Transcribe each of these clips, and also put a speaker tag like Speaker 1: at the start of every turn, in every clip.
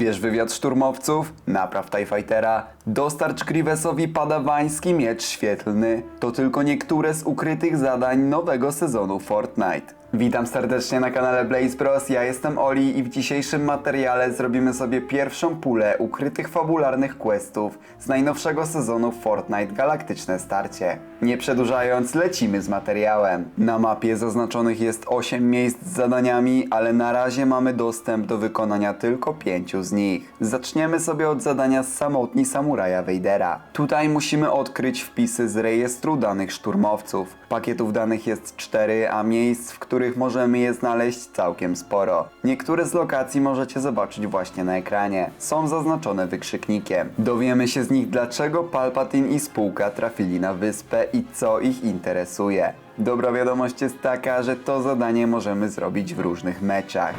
Speaker 1: Zbierz wywiad szturmowców, napraw TIE Fightera, dostarcz Grievous'owi padawański miecz świetlny. To tylko niektóre z ukrytych zadań nowego sezonu Fortnite. Witam serdecznie na kanale Blaze Bros. Ja jestem Oli i w dzisiejszym materiale zrobimy sobie pierwszą pulę ukrytych fabularnych questów z najnowszego sezonu Fortnite Galaktyczne Starcie. Nie przedłużając, lecimy z materiałem. Na mapie zaznaczonych jest 8 miejsc z zadaniami, ale na razie mamy dostęp do wykonania tylko 5 z nich. Zaczniemy sobie od zadania Samotni Samuraja Vadera. Tutaj musimy odkryć wpisy z rejestru danych szturmowców. Pakietów danych jest 4, a miejsc, w których możemy je znaleźć całkiem sporo. Niektóre z lokacji możecie zobaczyć właśnie na ekranie. Są zaznaczone wykrzyknikiem. Dowiemy się z nich dlaczego Palpatine i spółka trafili na wyspę i co ich interesuje. Dobra wiadomość jest taka, że to zadanie możemy zrobić w różnych meczach.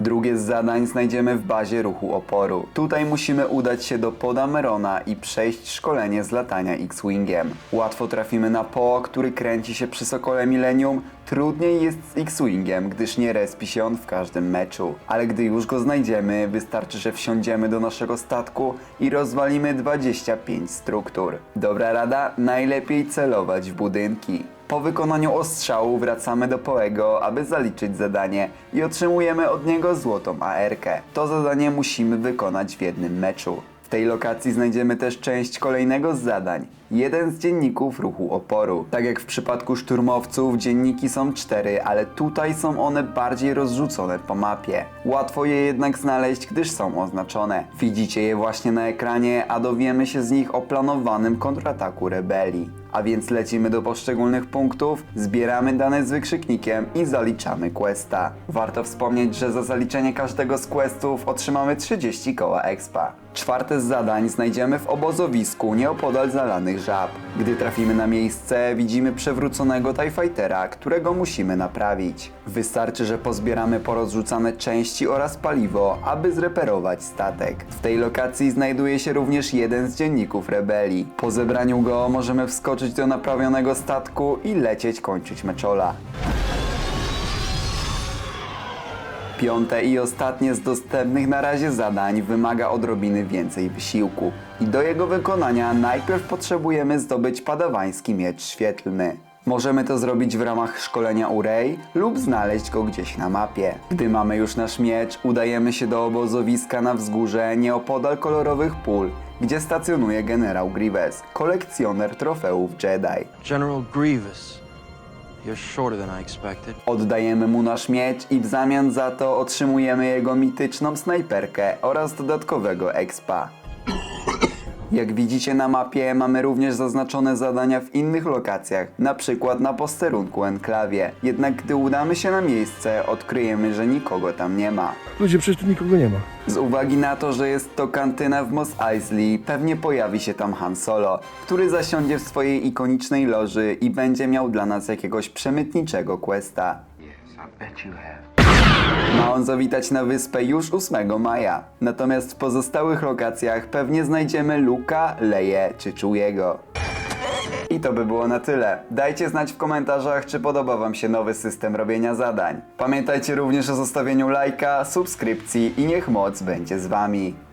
Speaker 1: Drugie z zadań znajdziemy w bazie ruchu oporu. Tutaj musimy udać się do Podamerona i przejść szkolenie z latania X-Wingiem. Łatwo trafimy na Po, który kręci się przy Sokole Millennium. Trudniej jest z X-Wingiem, gdyż nie respi się on w każdym meczu. Ale gdy już go znajdziemy, wystarczy, że wsiądziemy do naszego statku i rozwalimy 25 struktur. Dobra rada? Najlepiej celować w budynki. Po wykonaniu ostrzału wracamy do Poego, aby zaliczyć zadanie i otrzymujemy od niego złotą AR-kę. To zadanie musimy wykonać w jednym meczu. W tej lokacji znajdziemy też część kolejnego z zadań. Jeden z dzienników ruchu oporu. Tak jak w przypadku szturmowców, dzienniki są cztery, ale tutaj są one bardziej rozrzucone po mapie. Łatwo je jednak znaleźć, gdyż są oznaczone. Widzicie je właśnie na ekranie, a dowiemy się z nich o planowanym kontrataku rebelii. A więc lecimy do poszczególnych punktów, zbieramy dane z wykrzyknikiem i zaliczamy questa. Warto wspomnieć, że za zaliczenie każdego z questów otrzymamy 30 koła expa. Czwarte z zadań znajdziemy w obozowisku nieopodal zalanych żab. Gdy trafimy na miejsce, widzimy przewróconego TIE Fightera, którego musimy naprawić. Wystarczy, że pozbieramy porozrzucane części oraz paliwo, aby zreperować statek. W tej lokacji znajduje się również jeden z dzienników rebelii. Po zebraniu go możemy wskoczyć do naprawionego statku i lecieć kończyć meczola. Piąte i ostatnie z dostępnych na razie zadań wymaga odrobiny więcej wysiłku. I do jego wykonania najpierw potrzebujemy zdobyć padawański miecz świetlny. Możemy to zrobić w ramach szkolenia u Rey lub znaleźć go gdzieś na mapie. Gdy mamy już nasz miecz, udajemy się do obozowiska na wzgórze nieopodal kolorowych pól, gdzie stacjonuje generał Grievous, kolekcjoner trofeów Jedi.
Speaker 2: General Grievous.
Speaker 1: Oddajemy mu nasz miecz i w zamian za to otrzymujemy jego mityczną snajperkę oraz dodatkowego expa. Jak widzicie na mapie mamy również zaznaczone zadania w innych lokacjach, na przykład na posterunku enklawie. Jednak gdy udamy się na miejsce, odkryjemy, że nikogo tam nie ma.
Speaker 3: Ludzie, przecież tu nikogo nie ma.
Speaker 1: Z uwagi na to, że jest to kantyna w Mos Eisley, pewnie pojawi się tam Han Solo, który zasiądzie w swojej ikonicznej loży i będzie miał dla nas jakiegoś przemytniczego questa. Ma on zawitać na wyspę już 8 maja. Natomiast w pozostałych lokacjach pewnie znajdziemy Luka, Leję czy Chewiego. I to by było na tyle. Dajcie znać w komentarzach, czy podoba Wam się nowy system robienia zadań. Pamiętajcie również o zostawieniu lajka, subskrypcji i niech moc będzie z Wami.